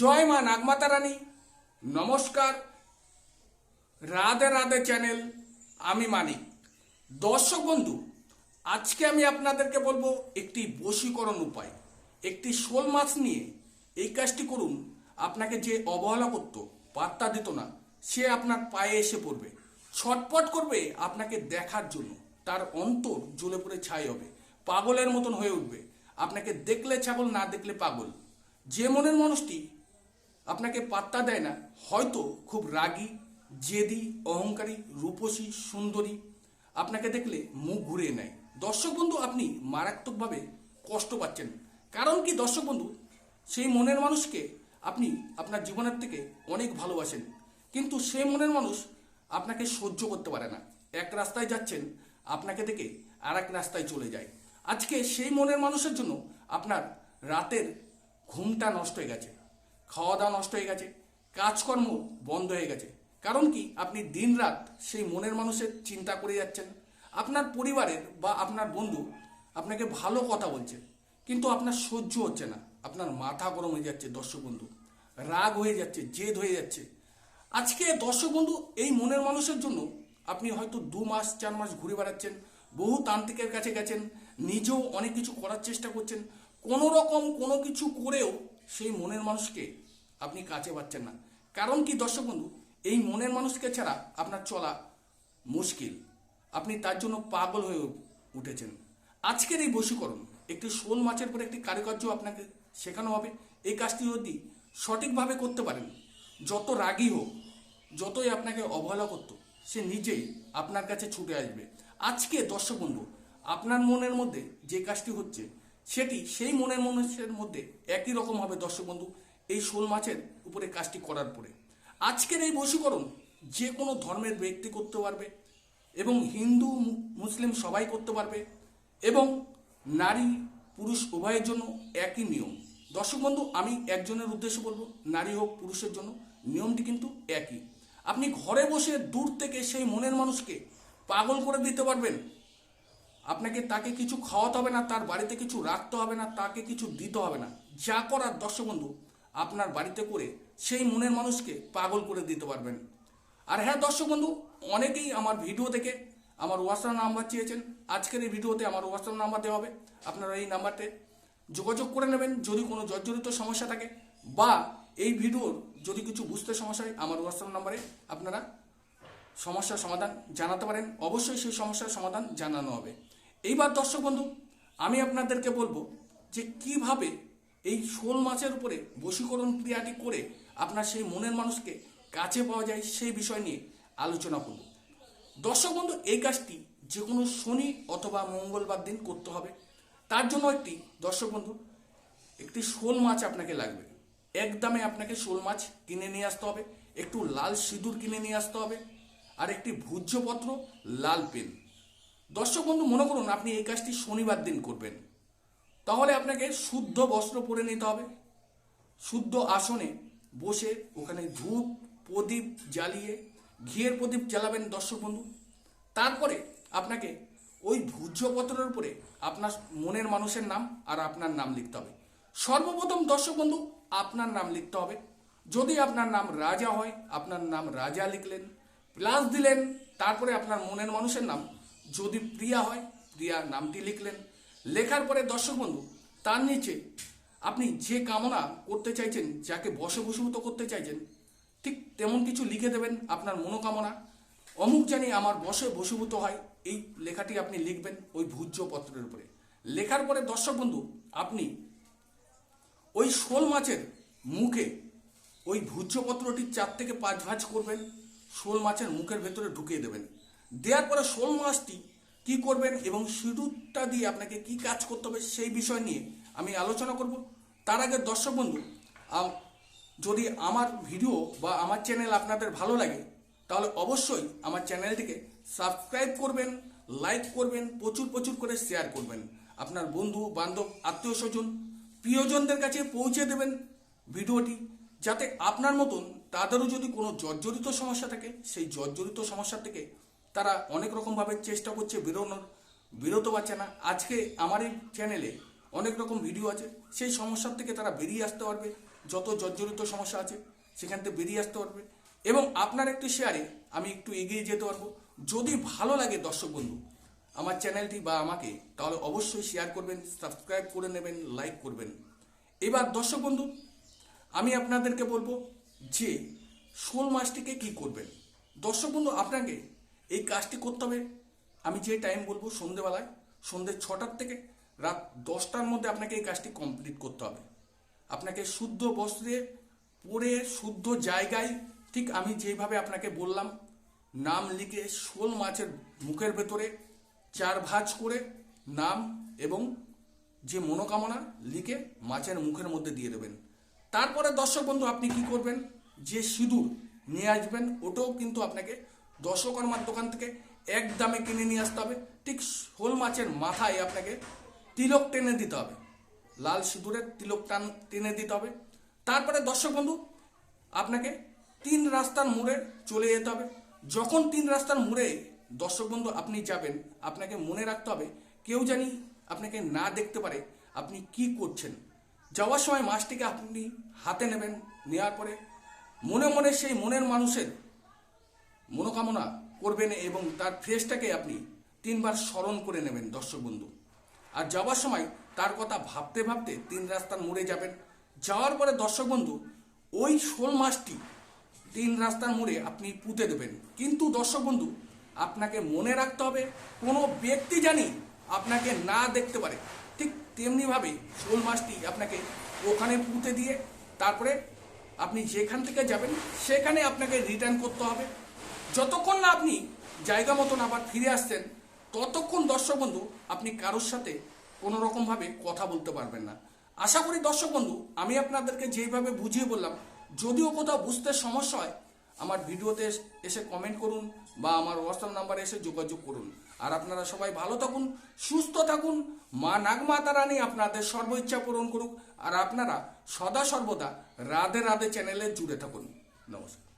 জয় মা নাগমাতা রানী। নমস্কার। রাধে রাধে চ্যানেল, আমি মানিক। দর্শক বন্ধু, আজকে আমি আপনাদেরকে বলব একটি বশীকরণ উপায়। একটি শোল মাছ নিয়ে এই কাজটি করুন। আপনাকে যে অবহেলা করত পাত্তা দিত না, সে আপনার পায়ে এসে পড়বে। ছটপট করবে আপনাকে দেখার জন্য। তার অন্তর জ্বলে পড়ে ছাই হবে, পাগলের মতন হয়ে উঠবে। আপনাকে দেখলে ছাগল, না দেখলে পাগল। যে মনের মানুষটি আপনাকে পাত্তা দেয় না। হয়তো খুব রাগী, জেদি, অহংকারী, রূপসী, সুন্দরী। আপনাকে দেখলে মুখ ঘুরিয়ে নেয়। দর্শক বন্ধু, আপনি মারাত্মকভাবে কষ্ট পাচ্ছেন। কারণ কি দর্শক বন্ধু? সেই মনের মানুষকে আপনি আপনার জীবনের থেকে অনেক ভালোবাসেন। কিন্তু সেই মনের মানুষ আপনাকে সহ্য করতে পারে না। এক রাস্তায় যাচ্ছেন, আপনাকে দেখে আর এক রাস্তায় চলে যায়। আজকে সেই মনের মানুষের জন্য আপনার রাতের ঘুমটা নষ্ট হয়ে গেছে। খাওয়া দাওয়া নষ্ট হয়ে গেছে, কাজকর্ম বন্ধ হয়ে গেছে। কারণ কি? আপনি দিনরাত সেই মনের মানুষের চিন্তা করে যাচ্ছেন। আপনার পরিবারের বা আপনার বন্ধু আপনাকে ভালো কথা বলছে, কিন্তু আপনার সহ্য হচ্ছে না। আপনার মাথা গরম হয়ে যাচ্ছে, দর্শক বন্ধু। রাগ হয়ে যাচ্ছে, জেদ হয়ে যাচ্ছে। আজকে দর্শক বন্ধু, এই মনের মানুষের জন্য আপনি হয়তো দু মাস, চার মাস ঘুরে বেড়াচ্ছেন, বহু তান্ত্রিকের কাছে গেছেন, নিজেও অনেক কিছু করার চেষ্টা করছেন। কোনো রকম কোনো কিছু করেও সেই মনের মানুষকে আপনি কাছে পাচ্ছেন না। কারণ কি, দর্শক বন্ধু, এই মনের মানুষকে ছাড়া আপনার চলা মুশকিল। আপনি তার জন্য পাগল হয়ে উঠেছেন। আজকের এই বশীকরণ, একটি শোল মাছের পরে একটি কারুকার্য আপনাকে শেখানো হবে। এই কাজটি যদি সঠিকভাবে করতে পারেন, যত রাগী হোক, যতই আপনাকে অবহেলা করতো, সে নিজেই আপনার কাছে ছুটে আসবে। আজকে, দর্শক বন্ধু, আপনার মনের মধ্যে যে কাজটি হচ্ছে, সেটি সেই মনের মানুষের মধ্যে একই রকম হবে, দর্শক বন্ধু। এই শোল মাছের উপরে কাজটি করার পরে। আজকের এই বশীকরণ যে কোনো ধর্মের ব্যক্তি করতে পারবে এবং হিন্দু মুসলিম সবাই করতে পারবে এবং নারী, পুরুষ উভয়ের জন্য একই নিয়ম। দর্শক বন্ধু, আমি একজনের উদ্দেশ্যে বলব, নারী হোক, পুরুষের জন্য নিয়মটি কিন্তু একই। আপনি ঘরে বসে দূর থেকে সেই মনের মানুষকে পাগল করে দিতে পারবেন। আপনাকে তাকে কিছু খাওয়াতে হবে না, তার বাড়িতে কিছু রাখতে হবে না, তাকে কিছু দিতে হবে না। যা করার দর্শক বন্ধু আপনার বাড়িতে করে সেই মনের মানুষকে পাগল করে দিতে পারবেন। আর হ্যাঁ দর্শক বন্ধু, অনেকেই আমার ভিডিও দেখে আমার হোয়াটসঅ্যাপ নাম্বার চেয়েছেন। আজকের এই ভিডিওতে আমার হোয়াটসঅ্যাপ নাম্বার দেওয়া হবে। আপনারা এই নাম্বারতে যোগাযোগ করে নেবেন। যদি কোনো জর্জরিত সমস্যা থাকে বা এই ভিডিওর যদি কিছু বুঝতে সমস্যা হয়, আমার হোয়াটসঅ্যাপ নাম্বারে আপনারা সমস্যার সমাধান জানাতে পারেন। অবশ্যই সেই সমস্যার সমাধান জানানো হবে। এইবার দর্শক বন্ধু, আমি আপনাদেরকে বলব যে কীভাবে এই শোল মাছের উপরে বশীকরণ ক্রিয়াটি করে আপনার সেই মনের মানুষকে কাছে পাওয়া যায় সেই বিষয় নিয়ে আলোচনা করব। দর্শক বন্ধু, এই কাজটি যে কোনো শনি অথবা মঙ্গলবার দিন করতে হবে। তার জন্য একটি, দর্শক বন্ধু, একটি শোল মাছ আপনাকে লাগবে। এক দামে আপনাকে শোল মাছ কিনে নিয়ে আসতে হবে, একটু লাল সিঁদুর কিনে নিয়ে আসতে হবে, আর একটি ভূজ্যপত্র, লাল পেন। দর্শক বন্ধু, মনে করুন আপনি এই কাজটি শনিবার দিন করবেন। তাহলে আপনাকে শুদ্ধ বস্ত্র পরে নিতে হবে। শুদ্ধ আসনে বসে ওখানে ধূপ, প্রদীপ জ্বালিয়ে ঘিয়ের প্রদীপ জ্বালাবেন দর্শক বন্ধু। তারপরে আপনাকে ওই ভূজ্যপত্রের উপরে আপনার মনের মানুষের নাম আর আপনার নাম লিখতে হবে। সর্বপ্রথম দর্শক বন্ধু, আপনার নাম লিখতে হবে। যদি আপনার নাম রাজা হয়, আপনার নাম রাজা লিখলেন, প্লাস দিলেন, তারপরে আপনার মনের মানুষের নাম। যদি প্রিয়া হয় প্রিয়া নামটি লিখলেন লেখার পরে দর্শক বন্ধু, তার নিচে আপনি যে কামনা করতে চাইছেন, যাকে বসে বসীভূত করতে চাইছেন, ঠিক তেমন কিছু লিখে দেবেন আপনার মনোকামনা। অমুক জানি আমার বসে বসীভূত হয়, এই লেখাটি আপনি লিখবেন ওই ভূজ্য পত্রের উপরে। লেখার পরে দর্শক বন্ধু, আপনি ওই শোল মাছের মুখে ওই ভূজ্যপত্রটি চার থেকে পাঁচ ভাঁজ করবেন, শোল মাছের মুখের ভেতরে ঢুকিয়ে দেবেন। দেওয়ার পরে শোল মাছটি কি করবেন এবং সিঁদুরটা দিয়ে আপনাকে কি কাজ করতে হবে সেই বিষয় নিয়ে আমি আলোচনা করব। তার আগে দর্শক বন্ধু যদি আমার ভিডিও বা আমার চ্যানেল আপনাদের ভালো লাগে, তাহলে অবশ্যই আমার চ্যানেলটিকে সাবস্ক্রাইব করবেন লাইক করবেন, প্রচুর প্রচুর করে শেয়ার করবেন। আপনার বন্ধু, বান্ধব, আত্মীয় স্বজন, প্রিয়জনদের কাছে পৌঁছে দেবেন ভিডিওটি যাতে আপনার মতন তাদেরও যদি কোনো জর্জরিত সমস্যা থাকে, সেই জর্জরিত সমস্যা থেকে তারা অনেক রকমভাবে চেষ্টা করছে বেরোনোর বেরোতে পারছে না। আজকে আমার এই চ্যানেলে অনেক রকম ভিডিও আছে, সেই সমস্যার থেকে তারা বেরিয়ে আসতে পারবে, যত জর্জরিত সমস্যা আছে, সেখান থেকে বেরিয়ে আসতে পারবে। এবং আপনার একটি শেয়ারে আমি একটু এগিয়ে যেতে পারব। যদি ভালো লাগে দর্শক বন্ধু, আমার চ্যানেলটি বা আমাকে, তাহলে অবশ্যই শেয়ার করবেন সাবস্ক্রাইব করে নেবেন লাইক করবেন। এবার দর্শক বন্ধু, আমি আপনাদেরকে বলব যে শোল মাছটিকে কি করবেন? দর্শক বন্ধু, আপনাকে এই কাজটি করতে হবে। আমি যে টাইম বলব সন্ধেবেলায়, সন্ধে ছটার থেকে রাত দশটার মধ্যে আপনাকে এই কাজটি কমপ্লিট করতে হবে। আপনাকে শুদ্ধ বস্ত্রে পরে শুদ্ধ জায়গায়, ঠিক আমি যেভাবে আপনাকে বললাম, নাম লিখে শোল মাছের মুখের ভেতরে চার ভাঁজ করে নাম এবং যে মনোকামনা লিখে মাছের মুখের মধ্যে দিয়ে দেবেন। তারপরে দর্শক বন্ধু, আপনি কি করবেন? যে সিঁদুর নিয়ে আসবেন, ওটাও কিন্তু আপনাকে দর্শকর্মার দোকান থেকে এক দামে কিনে নিয়ে আসতে হবে। ঠিক শোল মাছের মাথায় আপনাকে তিলক টেনে দিতে হবে। লাল সিঁদুরের তিলক টান, টেনে দিতে হবে। তারপরে দর্শক বন্ধু, আপনাকে তিন রাস্তার মোড়ে চলে যেতে হবে। যখন তিন রাস্তার মোড়ে দর্শক বন্ধু আপনি যাবেন, আপনাকে মনে রাখতে হবে, কেউ জানি আপনাকে না দেখতে পারে আপনি কি করছেন। যাওয়ার সময় মাছটিকে আপনি হাতে নেবেন নেওয়ার পরে মনে মনে সেই মনের মানুষের মনোকামনা করবেন এবং তার ফেসটাকে আপনি তিনবার স্মরণ করে নেবেন, দর্শক বন্ধু। আর যাওয়ার সময় তার কথা ভাবতে ভাবতে তিন রাস্তার মোড়ে যাবেন। যাওয়ার পরে, দর্শক বন্ধু, ওই শোল মাছটি তিন রাস্তার মোড়ে আপনি পুঁতে দেবেন। কিন্তু, দর্শক বন্ধু, আপনাকে মনে রাখতে হবে, কোনো ব্যক্তি জানি আপনাকে না দেখতে পারে। ঠিক তেমনিভাবে শোল মাছটি আপনাকে ওখানে পুঁতে দিয়ে তারপরে আপনি যেখান থেকে যাবেন, সেখানে আপনাকে রিটার্ন করতে হবে। যতক্ষণ না আপনি জায়গা মতন আবার ফিরে আসছেন, ততক্ষণ দর্শক বন্ধু, আপনি কারোর সাথে কোনো রকমভাবে কথা বলতে পারবেন না। আশা করি দর্শক বন্ধু, আমি আপনাদেরকে যেইভাবে বুঝিয়ে বললাম, যদিও কোথাও বুঝতে সমস্যা হয়, আমার ভিডিওতে এসে কমেন্ট করুন বা আমার হোয়াটসঅ্যাপ নাম্বারে এসে যোগাযোগ করুন। আর আপনারা সবাই ভালো থাকুন, সুস্থ থাকুন, মা নাগমাতা রানী আপনাদের সর্ব ইচ্ছা পূরণ করুক, আর আপনারা সদা সর্বদা রাধে রাধে চ্যানেলে জুড়ে থাকুন। নমস্কার।